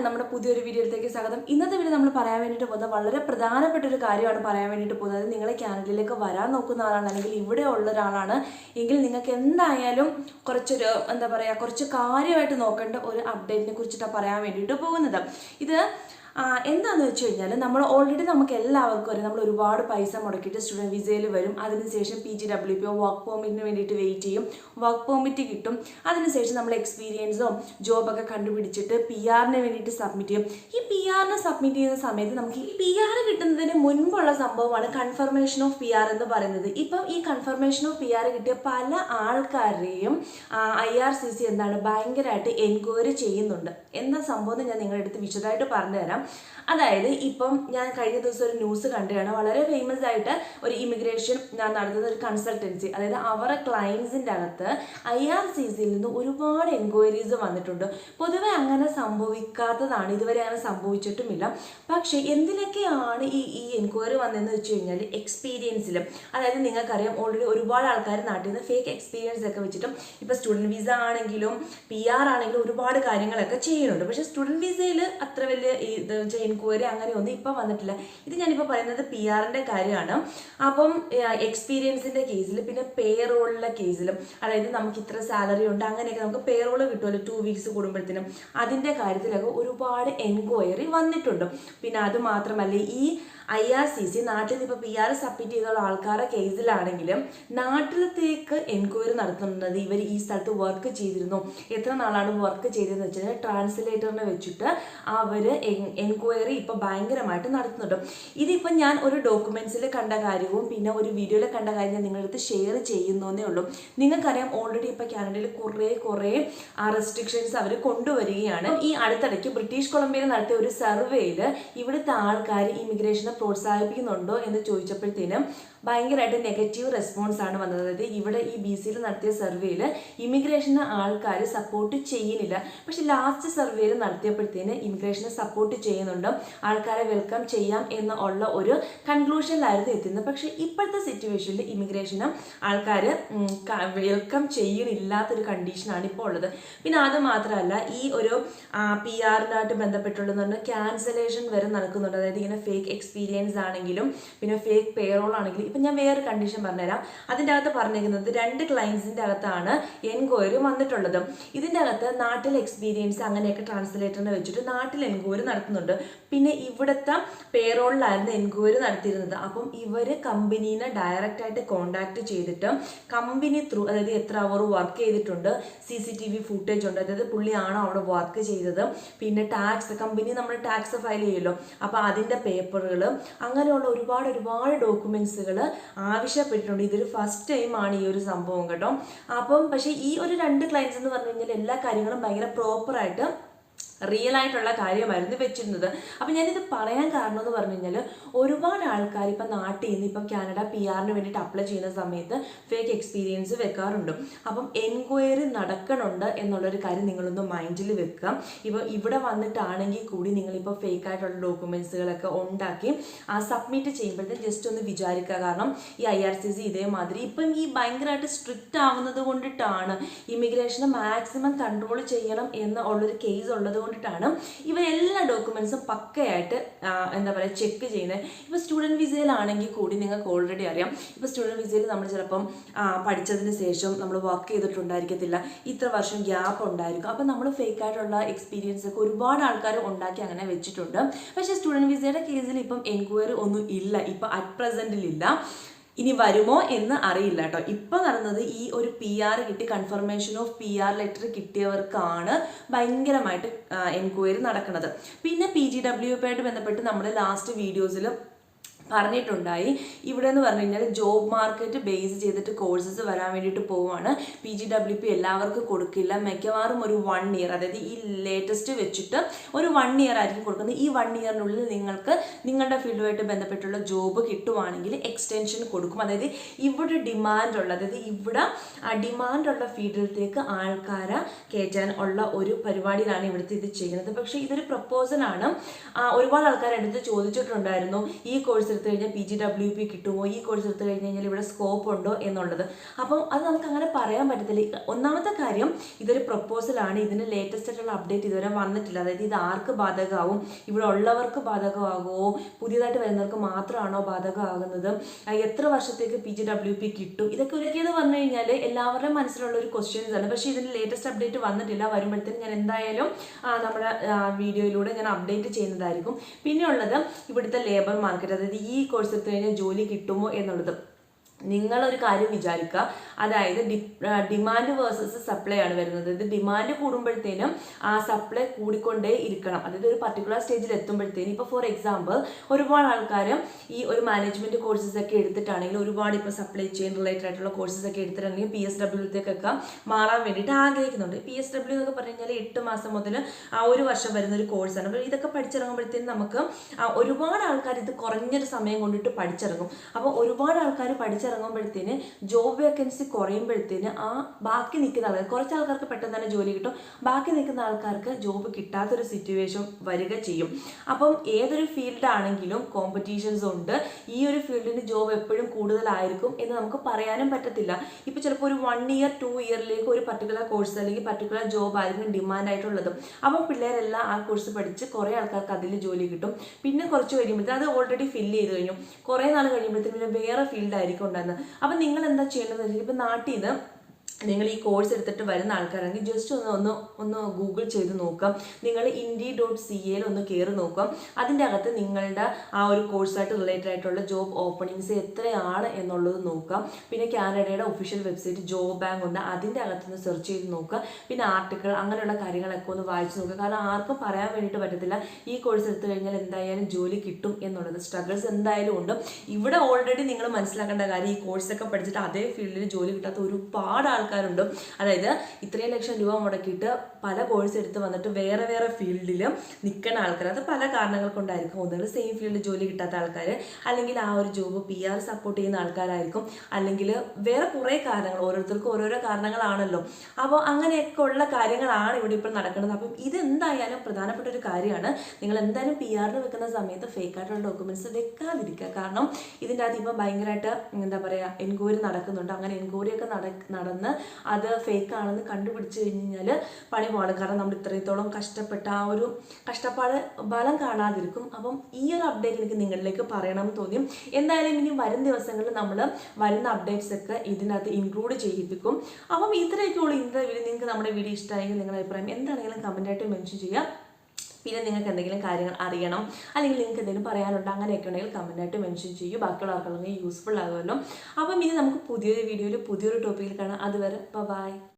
എല്ലാവർക്കും നമ്മുടെ പുതിയൊരു വീഡിയോയിലേക്ക് സ്വാഗതം. ഇന്നത്തെ വീഡിയോ നമ്മൾ പറയാൻ വേണ്ടിയിട്ട് പോകുന്നത് വളരെ പ്രധാനപ്പെട്ട ഒരു കാര്യമാണ് പറയാൻ വേണ്ടിയിട്ട് പോകുന്നത്. നിങ്ങൾ കാനഡയിലേക്ക് വരാൻ നോക്കുന്ന ആളാണ് അല്ലെങ്കിൽ ഇവിടെ ഉള്ള ഒരാളാണ്. എങ്കിൽ നിങ്ങൾക്ക് എന്തായാലും കുറച്ചൊരു എന്താ പറയുക കുറച്ച് കാര്യമായിട്ട് നോക്കേണ്ട ഒരു അപ്ഡേറ്റിനെ കുറിച്ചിട്ടാണ് പറയാൻ വേണ്ടിയിട്ട് പോകുന്നത്. ഇത് ആ, എന്താന്ന് വെച്ച് കഴിഞ്ഞാൽ നമ്മൾ ഓൾറെഡി നമുക്ക് എല്ലാവർക്കും അറിയാം. നമ്മൾ ഒരുപാട് പൈസ മുടക്കിയിട്ട് സ്റ്റുഡന്റ് വിസയിൽ വരും. അതിനുശേഷം P G W P work പെർമിറ്റിന് വേണ്ടിയിട്ട് വെയിറ്റ് ചെയ്യും. വർക്ക് പെർമിറ്റ് കിട്ടും. അതിനുശേഷം നമ്മൾ എക്സ്പീരിയൻസോ ജോബൊക്കെ കണ്ടുപിടിച്ചിട്ട് പി ആറിന് വേണ്ടിയിട്ട് സബ്മിറ്റ് ചെയ്യും. ഈ പി ആറിന് സബ്മിറ്റ് ചെയ്യുന്ന സമയത്ത് നമുക്ക് ഈ പി ആർ കിട്ടുന്നതിന് മുൻപുള്ള സംഭവമാണ് കൺഫർമേഷൻ ഓഫ് പി ആർ എന്ന് പറയുന്നത്. ഇപ്പം ഈ കൺഫർമേഷൻ ഓഫ് പി ആർ കിട്ടിയ പല ആൾക്കാരെയും ഐ ആർ സി സി എന്താണ് ഭയങ്കരമായിട്ട് എൻക്വയറി ചെയ്യുന്നുണ്ട്. എന്താ സംഭവം ഞാൻ നിങ്ങളുടെ അടുത്ത് വിശദമായിട്ട് പറഞ്ഞുതരാം. അതായത് ഇപ്പം ഞാൻ കഴിഞ്ഞ ദിവസം ഒരു ന്യൂസ് കണ്ടുകയാണ് വളരെ ഫേമസ് ആയിട്ട് ഒരു ഇമിഗ്രേഷൻ ഞാൻ നടത്തുന്ന ഒരു കൺസൾട്ടൻസി അതായത് അവരുടെ ക്ലയൻസിന്റെ അകത്ത് ഐ ആർ സി സിയിൽ നിന്ന് ഒരുപാട് എൻക്വയറീസ് വന്നിട്ടുണ്ട്. പൊതുവെ അങ്ങനെ സംഭവിക്കാത്തതാണ്. ഇതുവരെ അങ്ങനെ സംഭവിച്ചിട്ടുമില്ല. പക്ഷേ എന്തിനൊക്കെയാണ് ഈ ഈ എൻക്വയറി വന്നതെന്ന് വെച്ച് കഴിഞ്ഞാൽ എക്സ്പീരിയൻസിലും അതായത് നിങ്ങൾക്കറിയാം ഓൾറെഡി ഒരുപാട് ആൾക്കാർ നാട്ടിൽ നിന്ന് ഫേക്ക് എക്സ്പീരിയൻസ് ഒക്കെ വെച്ചിട്ടും ഇപ്പോൾ സ്റ്റുഡന്റ് വിസ ആണെങ്കിലും പി ആർ ആണെങ്കിലും ഒരുപാട് കാര്യങ്ങളൊക്കെ ചെയ്യുന്നുണ്ട്. പക്ഷേ സ്റ്റുഡന്റ് വിസയിൽ അത്ര വലിയ ഇത് വെച്ചാൽ അങ്ങനെ ഒന്നും ഇപ്പം വന്നിട്ടില്ല. ഇത് ഞാനിപ്പോൾ പറയുന്നത് പി ആറിന്റെ കാര്യമാണ്. അപ്പം എക്സ്പീരിയൻസിന്റെ കേസിൽ പിന്നെ പേ റോളിലെ കേസിലും അതായത് നമുക്ക് ഇത്ര സാലറി ഉണ്ട് അങ്ങനെയൊക്കെ നമുക്ക് പേ റോൾ കിട്ടുമല്ലോ ടു വീക്സ് കൂടുമ്പോഴത്തേനും. അതിന്റെ കാര്യത്തിലൊക്കെ ഒരുപാട് എൻക്വയറി വന്നിട്ടുണ്ട്. പിന്നെ അത് മാത്രമല്ല ഈ ഐ ആർ സി സി നാട്ടിൽ നിന്ന് ഇപ്പോൾ പി ആർ സബ്മിറ്റ് ചെയ്തുള്ള ആൾക്കാരുടെ കേസിലാണെങ്കിലും നാട്ടിലത്തേക്ക് എൻക്വയറി നടത്തുന്നത് ഇവർ ഈ സ്ഥലത്ത് വർക്ക് ചെയ്തിരുന്നു. എത്ര നാളാണ് വർക്ക് ചെയ്തതെന്ന് വെച്ചാൽ ട്രാൻസ്ലേറ്ററിനെ വെച്ചിട്ട് അവർ എൻക്വയറി ഇപ്പോൾ ഭയങ്കരമായിട്ട് നടത്തുന്നുണ്ട്. ഇതിപ്പോൾ ഞാൻ ഒരു ഡോക്യുമെൻസിൽ കണ്ട കാര്യവും പിന്നെ ഒരു വീഡിയോയിൽ കണ്ട കാര്യം ഞാൻ നിങ്ങളുടെ അടുത്ത് ഷെയർ ചെയ്യുന്നേ ഉള്ളൂ. നിങ്ങൾക്കറിയാം ഓൾറെഡി ഇപ്പോൾ കാനഡയിൽ കുറേ കുറേ ആ റെസ്ട്രിക്ഷൻസ് അവർ കൊണ്ടുവരികയാണ്. ഈ അടുത്തിടയ്ക്ക് ബ്രിട്ടീഷ് കൊളംബിയയിൽ നടത്തിയ ഒരു സർവേയിൽ ഇവിടുത്തെ ആൾക്കാർ ഇമിഗ്രേഷനെ പ്രോത്സാഹിപ്പിക്കുന്നുണ്ടോ എന്ന് ചോദിച്ചപ്പോഴത്തേനും ഭയങ്കരമായിട്ട് നെഗറ്റീവ് റെസ്പോൺസ് ആണ് വന്നത്. അതായത് ഇവിടെ ഈ ബി സിയിൽ നടത്തിയ സർവേയിൽ ഇമിഗ്രേഷന് ആൾക്കാർ സപ്പോർട്ട് ചെയ്യുന്നില്ല. പക്ഷെ ലാസ്റ്റ് സർവേയിൽ നടത്തിയപ്പോഴത്തേന് ഇമിഗ്രേഷനെ സപ്പോർട്ട് ചെയ്യുന്നുണ്ട്. ആൾക്കാരെ വെൽക്കം ചെയ്യാം എന്ന് ഉള്ള ഒരു കൺക്ലൂഷനിലായിരുന്നു എത്തുന്നത് പക്ഷെ ഇപ്പോഴത്തെ സിറ്റുവേഷനിൽ ഇമിഗ്രേഷന് ആൾക്കാർ വെൽക്കം ചെയ്യണില്ലാത്തൊരു കണ്ടീഷനാണ് ഇപ്പോൾ ഉള്ളത്. പിന്നെ അത് മാത്രമല്ല ഈ ഒരു പി ആറിനായിട്ട് ബന്ധപ്പെട്ടുള്ളതെന്ന് പറഞ്ഞാൽ ക്യാൻസലേഷൻ വരെ നടക്കുന്നുണ്ട്. അതായത് ഇങ്ങനെ ഫേക്ക് എക്സ്പീരിയൻസ് ആണെങ്കിലും പിന്നെ ഫേക്ക് പേറോൾ ആണെങ്കിലും ഇപ്പം ഞാൻ വേറെ കണ്ടീഷൻ പറഞ്ഞുതരാം. അതിന്റെ അകത്ത് പറഞ്ഞിരിക്കുന്നത് രണ്ട് ക്ലയൻസിന്റെ അകത്താണ് എൻക്വയറി വന്നിട്ടുള്ളത്. ഇതിന്റെ അകത്ത് നാട്ടിലെ എക്സ്പീരിയൻസ് അങ്ങനെയൊക്കെ ട്രാൻസ്ലേറ്ററിനെ വെച്ചിട്ട് നാട്ടിൽ എൻക്വയറി നടത്തുന്നുണ്ട്. പിന്നെ ഇവിടുത്തെ പേറോളിലായിരുന്നു എൻക്വയറി നടത്തിയിരുന്നത്. അപ്പം ഇവർ കമ്പനീനെ ഡയറക്റ്റ് ആയിട്ട് കോണ്ടാക്ട് ചെയ്തിട്ട് കമ്പനി ത്രൂ അതായത് എത്ര അവർ വർക്ക് ചെയ്തിട്ടുണ്ട് C C T V footage ഉണ്ട്. അതായത് പുള്ളിയാണോ അവിടെ വർക്ക് ചെയ്തത്? പിന്നെ ടാക്സ് കമ്പനി നമ്മൾ ടാക്സ് ഫയൽ ചെയ്യുമല്ലോ. അപ്പോൾ അതിന്റെ പേപ്പറുകൾ അങ്ങനെയുള്ള ഒരുപാട് ഒരുപാട് ഡോക്യുമെൻസുകൾ ആവശ്യപ്പെട്ടിട്ടുണ്ട്. ഇതൊരു ഫസ്റ്റ് ടൈമാണ് ഈ ഒരു സംഭവം കേട്ടോ. അപ്പം പക്ഷേ ഈ ഒരു രണ്ട് ക്ലയൻസ് എന്ന് പറഞ്ഞു കഴിഞ്ഞാൽ എല്ലാ കാര്യങ്ങളും ഭയങ്കര പ്രോപ്പറായിട്ട് റിയൽ ആയിട്ടുള്ള കാര്യമായിരുന്നു വെച്ചിരുന്നത്. അപ്പം ഞാനിത് പറയാൻ കാരണം എന്ന് പറഞ്ഞു കഴിഞ്ഞാൽ ഒരുപാട് ആൾക്കാർ ഇപ്പം നാട്ടിൽ നിന്ന് ഇപ്പം കാനഡ പി ആറിന് വേണ്ടിയിട്ട് അപ്ലൈ ചെയ്യുന്ന സമയത്ത് ഫേക്ക് എക്സ്പീരിയൻസ് വെക്കാറുണ്ട്. അപ്പം എൻക്വയറി നടക്കണുണ്ട് എന്നുള്ളൊരു കാര്യം നിങ്ങളൊന്ന് മൈൻഡിൽ വെക്കുക ഇപ്പോൾ ഇവിടെ വന്നിട്ടാണെങ്കിൽ കൂടി നിങ്ങളിപ്പോൾ ഫേക്ക് ആയിട്ടുള്ള ഡോക്യുമെൻസുകളൊക്കെ ഉണ്ടാക്കി ആ സബ്മിറ്റ് ചെയ്യുമ്പോഴത്തേക്കും ജസ്റ്റ് ഒന്ന് വിചാരിക്കുക കാരണം ഈ ഐ ആർ സി സി ഇതേമാതിരി ഇപ്പം ഈ ഭയങ്കരമായിട്ട് സ്ട്രിക്റ്റ് ആവുന്നത് കൊണ്ടിട്ടാണ്. ഇമിഗ്രേഷനെ മാക്സിമം കൺട്രോൾ ചെയ്യണം എന്ന് ഉള്ളൊരു കേസ് ഉള്ളത് കൊണ്ടിട്ടാണ്. ഇവ എല്ലാ ഡോക്യുമെൻസും പക്കയായിട്ട് എന്താ പറയുക ചെക്ക് ചെയ്യുന്നത് ഇപ്പോൾ സ്റ്റുഡന്റ് വിസയിലാണെങ്കിൽ കൂടി നിങ്ങൾക്ക് ഓൾറെഡി അറിയാം. ഇപ്പോൾ സ്റ്റുഡന്റ് വിസയിൽ നമ്മൾ ചിലപ്പം പഠിച്ചതിന് ശേഷം നമ്മൾ വർക്ക് ചെയ്തിട്ടുണ്ടായിരിക്കത്തില്ല. ഇത്ര വർഷം ഗ്യാപ്പ് ഉണ്ടായിരിക്കും. അപ്പം നമ്മൾ ഫേക്കായിട്ടുള്ള എക്സ്പീരിയൻസ് ഒക്കെ ഒരുപാട് ആൾക്കാർ ഉണ്ടാക്കി അങ്ങനെ വെച്ചിട്ടുണ്ട്. പക്ഷേ സ്റ്റുഡന്റ് വിസയുടെ കേസിൽ ഇപ്പം എൻക്വയറി ഒന്നും ഇല്ല. ഇപ്പം അറ്റ് പ്രസന്റിലില്ല ഇനി വരുമോ എന്ന് അറിയില്ല കേട്ടോ. ഇപ്പൊ നടന്നത് ഈ ഒരു പി ആർ കിട്ടി confirmation of P R letter കിട്ടിയവർക്കാണ് ഭയങ്കരമായിട്ട് എൻക്വയറി നടക്കുന്നത്. പിന്നെ പി ജി ഡബ്ല്യു ആയിട്ട് ബന്ധപ്പെട്ട് നമ്മൾ ലാസ്റ്റ് വീഡിയോസിൽ പറഞ്ഞിട്ടുണ്ടായി. ഇവിടെ എന്ന് പറഞ്ഞു കഴിഞ്ഞാൽ ജോബ് മാർക്കറ്റ് ബേസ് ചെയ്തിട്ട് കോഴ്സസ് വരാൻ വേണ്ടിയിട്ട് പോവുകയാണ് പി ജി ഡബ്ല്യു പി എല്ലാവർക്കും കൊടുക്കില്ല. മിക്കവാറും ഒരു വൺ ഇയർ അതായത് ഈ ലേറ്റസ്റ്റ് വെച്ചിട്ട് ഒരു വൺ ഇയർ ആയിരിക്കും കൊടുക്കുന്നത്. ഈ വൺ ഇയറിനുള്ളിൽ നിങ്ങൾക്ക് നിങ്ങളുടെ ഫീൽഡുമായിട്ട് ബന്ധപ്പെട്ടുള്ള ജോബ് കിട്ടുവാണെങ്കിൽ എക്സ്റ്റൻഷൻ കൊടുക്കും. അതായത് ഇവിടെ ഡിമാൻഡ് ഉള്ള അതായത് ഇവിടെ ഡിമാൻഡ് ഉള്ള ഫീൽഡിലേക്ക് ആൾക്കാരെ കയറ്റാൻ ഉള്ള ഒരു പരിപാടിയിലാണ് ഇവിടുത്തെ ഇത് ചെയ്യുന്നത്. പക്ഷേ ഇതൊരു പ്രപ്പോസലാണ് ഒരുപാട് ആൾക്കാരെടുത്ത് ചോദിച്ചിട്ടുണ്ടായിരുന്നു. ഈ കോഴ്സ് എടുത്തു കഴിഞ്ഞാൽ പി ജി ഡബ്ല്യു പി കിട്ടുമോ? ഈ കോഴ്സ് എടുത്തു കഴിഞ്ഞ് കഴിഞ്ഞാൽ ഇവിടെ സ്കോപ്പ് ഉണ്ടോ എന്നുള്ളത്. അപ്പം അത് നമുക്ക് അങ്ങനെ പറയാൻ പറ്റത്തില്ല. ഒന്നാമത്തെ കാര്യം ഇതൊരു പ്രപ്പോസലാണ് ഇതിന് ലേറ്റസ്റ്റ് ആയിട്ടുള്ള അപ്ഡേറ്റ് ഇതുവരെ വന്നിട്ടില്ല. അതായത് ഇത് ആർക്ക് ബാധകമാവും? ഇവിടെ ഉള്ളവർക്ക് ബാധകമാകുമോ? പുതിയതായിട്ട് വരുന്നവർക്ക് മാത്രമാണോ ബാധകമാകുന്നത്? എത്ര വർഷത്തേക്ക് പി ജി ഡബ്ല്യു പി കിട്ടും? ഇതൊക്കെ ഒരുക്കിയത് വന്നു കഴിഞ്ഞാൽ എല്ലാവരുടെയും മനസ്സിലുള്ള ഒരു ക്വസ്റ്റ്യൻസ് ആണ് പക്ഷേ ഇതിന് ലേറ്റസ്റ്റ് അപ്ഡേറ്റ് വന്നിട്ടില്ല. വരുമ്പോഴത്തേക്കും ഞാൻ എന്തായാലും നമ്മുടെ വീഡിയോയിലൂടെ ഞാൻ അപ്ഡേറ്റ് ചെയ്യുന്നതായിരിക്കും. പിന്നെ ഉള്ളത് ഇവിടുത്തെ ലേബർ മാർക്കറ്റ് അതായത് ഈ കോഴ്സ് എടുത്തു കഴിഞ്ഞാൽ ജോലി കിട്ടുമോ എന്നുള്ളത്. നിങ്ങളൊരു കാര്യം വിചാരിക്കുക അതായത് ഡി ഡിമാൻഡ് വേഴ്സസ് സപ്ലൈ ആണ് വരുന്നത്. അതായത് ഡിമാൻഡ് കൂടുമ്പോഴത്തേനും ആ സപ്ലൈ കൂടിക്കൊണ്ടേ ഇരിക്കണം. അതായത് ഒരു പർട്ടിക്കുലർ സ്റ്റേജിൽ എത്തുമ്പോഴത്തേനും ഇപ്പോൾ ഫോർ എക്സാമ്പിൾ ഒരുപാട് ആൾക്കാർ ഈ ഒരു മാനേജ്മെന്റ് കോഴ്സസ് ഒക്കെ എടുത്തിട്ടാണെങ്കിൽ ഒരുപാട് ഇപ്പോൾ സപ്ലൈ ചെയിൻ റിലേറ്റഡ് ആയിട്ടുള്ള കോഴ്സസ് ഒക്കെ എടുത്തിട്ടുണ്ടെങ്കിൽ പി എസ് ഡബ്ല്യൂത്തേക്കൊക്കെ മാറാൻ വേണ്ടിയിട്ട് ആഗ്രഹിക്കുന്നുണ്ട്. പി എസ് ഡബ്ല്യു എന്നൊക്കെ പറഞ്ഞു കഴിഞ്ഞാൽ എട്ട് മാസം മുതൽ ആ ഒരു വർഷം വരുന്ന ഒരു കോഴ്സാണ് അപ്പോൾ ഇതൊക്കെ പഠിച്ചിറങ്ങുമ്പോഴത്തേനും നമുക്ക് ഒരുപാട് ആൾക്കാർ ഇത് കുറഞ്ഞൊരു സമയം കൊണ്ടിട്ട് പഠിച്ചിറങ്ങും. അപ്പോൾ ഒരുപാട് ആൾക്കാർ പഠിച്ചിറങ്ങുമ്പോഴത്തേന് ജോബ് വേക്കൻസി കുറയുമ്പോഴത്തേന് ആ ബാക്കി നിൽക്കുന്ന ആൾക്കാർ കുറച്ച് ആൾക്കാർക്ക് പെട്ടെന്ന് തന്നെ ജോലി കിട്ടും. ബാക്കി നിൽക്കുന്ന ആൾക്കാർക്ക് ജോബ് കിട്ടാത്തൊരു സിറ്റുവേഷൻ വരിക ചെയ്യും. അപ്പം ഏതൊരു ഫീൽഡാണെങ്കിലും കോമ്പറ്റീഷൻസ് ഉണ്ട്. ഈ ഒരു ഫീൽഡിന് ജോബ് എപ്പോഴും കൂടുതലായിരിക്കും എന്ന് നമുക്ക് പറയാനും പറ്റത്തില്ല. ഇപ്പോൾ ചിലപ്പോൾ ഒരു വൺ ഇയർ ടു ഇയറിലേക്ക് ഒരു പർട്ടിക്കുലർ കോഴ്സ് അല്ലെങ്കിൽ പർട്ടിക്കുലർ ജോബ് ആയിരിക്കും ഡിമാൻഡ് ആയിട്ടുള്ളത്. അപ്പം പിള്ളേരെല്ലാം ആ കോഴ്സ് പഠിച്ച് കുറേ ആൾക്കാർക്ക് അതിൽ ജോലി കിട്ടും. പിന്നെ കുറച്ച് കഴിയുമ്പോഴത്തേക്കും അത് ഓൾറെഡി ഫില്ല് ചെയ്ത് കഴിഞ്ഞു. കുറേ നാൾ കഴിയുമ്പോഴത്തേക്കും പിന്നെ വേറെ ഫീൽഡ് ആയിരിക്കും ഉണ്ടാകുന്നത് അപ്പം നിങ്ങൾ എന്താ ചെയ്യേണ്ടതെന്ന് വെച്ചാൽ ഇപ്പം നാട്ടിൽ നിന്ന് നിങ്ങൾ ഈ കോഴ്സ് എടുത്തിട്ട് വരുന്ന ആൾക്കാരാണെങ്കിൽ ജസ്റ്റ് ഒന്ന് ഒന്ന് ഒന്ന് ഗൂഗിൾ ചെയ്ത് നോക്കാം. നിങ്ങൾ ഇൻഡി ഡോട്ട് സി എയിൽ ഒന്ന് കയറി നോക്കാം. അതിന്റെ അകത്ത് നിങ്ങളുടെ ആ ഒരു കോഴ്സായിട്ട് റിലേറ്റഡ് ആയിട്ടുള്ള ജോബ് ഓപ്പണിങ്സ് എത്രയാണ് എന്നുള്ളത് നോക്കാം. പിന്നെ കാനഡയുടെ ഒഫീഷ്യൽ വെബ്സൈറ്റ് ജോബ് ബാങ്ക് ഉണ്ട്. അതിന്റെ അകത്തുനിന്ന് സെർച്ച് ചെയ്ത് നോക്കുക പിന്നെ ആർട്ടിക്കിൾ അങ്ങനെയുള്ള കാര്യങ്ങളൊക്കെ ഒന്ന് വായിച്ച് നോക്കുക കാരണം ആർക്കും പറയാൻ വേണ്ടിയിട്ട് പറ്റത്തില്ല. ഈ കോഴ്സ് എടുത്തു കഴിഞ്ഞാൽ എന്തായാലും ജോലി കിട്ടും എന്നുള്ളത്. സ്ട്രഗിൾസ് എന്തായാലും ഉണ്ട്. ഇവിടെ ഓൾറെഡി നിങ്ങൾ മനസ്സിലാക്കേണ്ട കാര്യം ഈ കോഴ്സൊക്കെ പഠിച്ചിട്ട് അതേ ഫീൽഡിൽ ജോലി കിട്ടാത്ത ഒരുപാട് ആൾക്കാരുണ്ട്. അതായത് ഇത്രയും ലക്ഷം രൂപ മുടക്കിയിട്ട് പല കോഴ്സ് എടുത്ത് വന്നിട്ട് വേറെ വേറെ ഫീൽഡിൽ നിൽക്കുന്ന ആൾക്കാർ അത് പല കാരണങ്ങൾ കൊണ്ടായിരിക്കും. ഒന്നുകിൽ സെയിം ഫീൽഡിൽ ജോലി കിട്ടാത്ത ആൾക്കാർ അല്ലെങ്കിൽ ആ ഒരു ജോബ് പി ആർ സപ്പോർട്ട് ചെയ്യുന്ന ആൾക്കാരായിരിക്കും. അല്ലെങ്കിൽ വേറെ കുറേ കാരണങ്ങൾ ഓരോരുത്തർക്കും ഓരോരോ കാരണങ്ങളാണല്ലോ. അപ്പോൾ അങ്ങനെയൊക്കെ ഉള്ള കാര്യങ്ങളാണ് ഇവിടെ ഇപ്പോൾ നടക്കുന്നത്. അപ്പം ഇതെന്തായാലും പ്രധാനപ്പെട്ട ഒരു കാര്യമാണ്. നിങ്ങൾ എന്തായാലും പി ആറിന് വെക്കുന്ന സമയത്ത് ഫേക്ക് ആയിട്ടുള്ള ഡോക്യുമെന്റ്സ് വെക്കാതിരിക്കുക. കാരണം ഇതിന്റെ അകത്ത് ഇപ്പം ഭയങ്കരമായിട്ട് എന്താ പറയുക എൻക്വയറി നടക്കുന്നുണ്ട്. അങ്ങനെ എൻക്വയറി ഒക്കെ നടന്ന് അത് ഫേക്ക് ആണെന്ന് കണ്ടുപിടിച്ച് കഴിഞ്ഞ് കഴിഞ്ഞാൽ പണി പോകണം കാരണം നമ്മൾ ഇത്രത്തോളം കഷ്ടപ്പെട്ട ആ ഒരു കഷ്ടപ്പാട് ബലം കാണാതിരിക്കും. അപ്പം ഈ ഒരു അപ്ഡേറ്റ് എനിക്ക് നിങ്ങളിലേക്ക് പറയണമെന്ന് തോന്നി എന്തായാലും ഇനി വരും ദിവസങ്ങളിൽ നമ്മൾ വരുന്ന അപ്ഡേറ്റ്സ് ഒക്കെ ഇതിനകത്ത് ഇൻക്ലൂഡ് ചെയ്യിപ്പിക്കും. അപ്പം ഇത്രയൊക്കെ ഉള്ളൂ ഇന്നത്തെ വീഡിയോ നിങ്ങൾക്ക് നമ്മുടെ വീഡിയോ ഇഷ്ടമായെങ്കിൽ നിങ്ങളുടെ അഭിപ്രായം എന്താണെങ്കിലും കമന്റായിട്ട് മെൻഷൻ ചെയ്യുക. പിന്നെ നിങ്ങൾക്ക് എന്തെങ്കിലും കാര്യങ്ങൾ അറിയണം അല്ലെങ്കിൽ നിങ്ങൾക്ക് എന്തെങ്കിലും പറയാനുണ്ടോ അങ്ങനെയൊക്കെ ഉണ്ടെങ്കിൽ കമന്റായിട്ട് മെൻഷൻ ചെയ്യൂ. ബാക്കിയുള്ള യൂസ്ഫുൾ ആകുമല്ലോ. അപ്പം ഇനി നമുക്ക് പുതിയൊരു വീഡിയോയിൽ പുതിയൊരു ടോപ്പിക്കിൽ കാണാം. അതുവരെ ബൈ